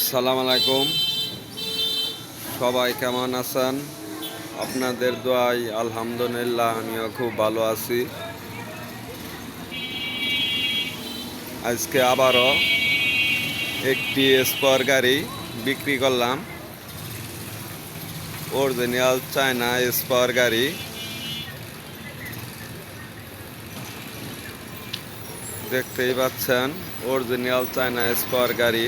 আসসালাম আলাইকুম। সবাই কেমন আছেন? আপনাদের দোয়াই আলহামদুলিল্লাহ, আমিও খুব ভালো আছি। আজকে আবারও একটি স্পর গাড়ি বিক্রি করলাম। অরিজিনাল চায়না স্পর গাড়ি। দেখতেই পাচ্ছেন অরিজিনাল চায়না স্পর গাড়ি।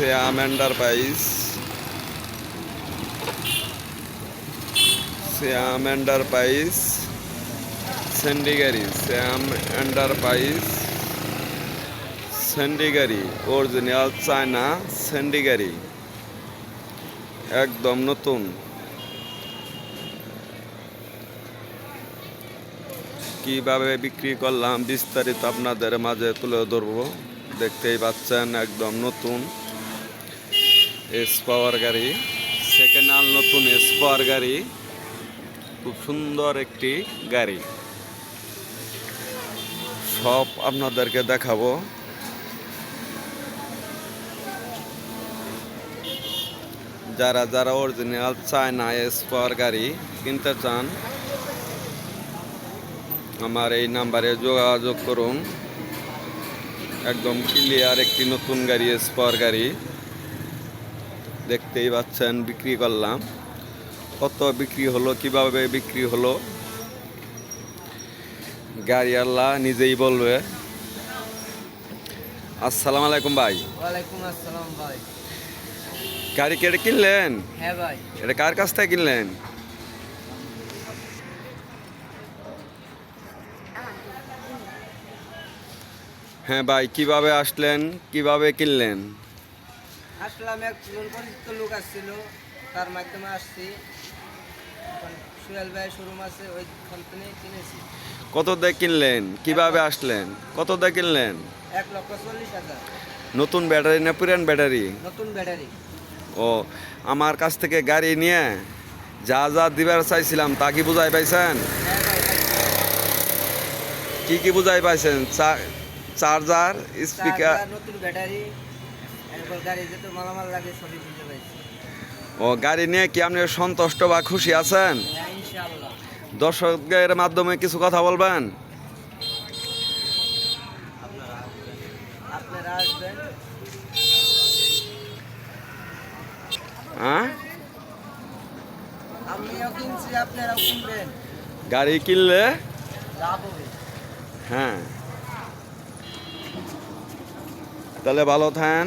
শ্যাম এন্টারপ্রাইজ শ্যাম এন্টারপ্রাইজ সেন্ডিগারি শ্যাম এন্টারপ্রাইজ সেন্ডিগারি অরিজিনাল চায়না সেন্ডিগারি একদম নতুন। কীভাবে বিক্রি করলাম, বিস্তারিত আপনাদের মাঝে তুলে ধরবো। দেখতেই পাচ্ছেন, একদম নতুন। এস পাওয়ার গাড়ি। সেকেন্ড হ্যান্ড নতুন এস পাওয়ার গাড়ি। খুব সুন্দর একটি গাড়ি। সব আপনাদেরকে দেখাবো। যারা যারা অরিজিনাল চায়না এস পাওয়ার গাড়ি কিনতে চান, আমার এই নাম্বারে যোগাযোগ করুন। একদম ক্লিয়ার একটি নতুন গাড়ি স্পার গাড়ি। দেখতেই পাচ্ছেন বিক্রি করলাম। কত বিক্রি হলো কীভাবে বিক্রি হলো? গাড়ি আল্লাহ নিজেই বলবে। আসসালাম আলাইকুম ভাই। ওয়ালাইকুম আসসালাম ভাই। গাড়ি কেটে কিনলেন? হ্যাঁ ভাই। এটা কার কাছ থেকে কিনলেন? হ্যাঁ ভাই কীভাবে আসলেন কীভাবে কিনলেন? আসলাম একজন পরিচিত লোক আসছিল তার মাধ্যমে আসছি। সুহেল ভাই শোরুম আছে ওইখান থেকে কিনেছি। কত দিয়ে কিনলেন? কীভাবে আসলেন? কত দিয়ে কিনলেন? এক লক্ষ চল্লিশ হাজার। নতুন ব্যাটারি না পুরান ব্যাটারি? নতুন ব্যাটারি। ও আমার কাছ থেকে গাড়ি নিয়ে যা যা দিবার চাইছিলাম তা কি বুঝাই পাইছেন? কি কি বুঝাই পাইছেন? Charger speaker? নতুন ব্যাটারি। এরপর গাড়ি যেতে মালামাল লাগে সবই বুঝতে পারছি ও গাড়ি নিয়ে কি আপনি সন্তুষ্ট বা খুশি আছেন? দর্শকের মাধ্যমে কিছু কথা বলবেন? হ্যাঁ? গাড়ি কিনলে? হ্যাঁ। তাহলে ভালো থাকেন।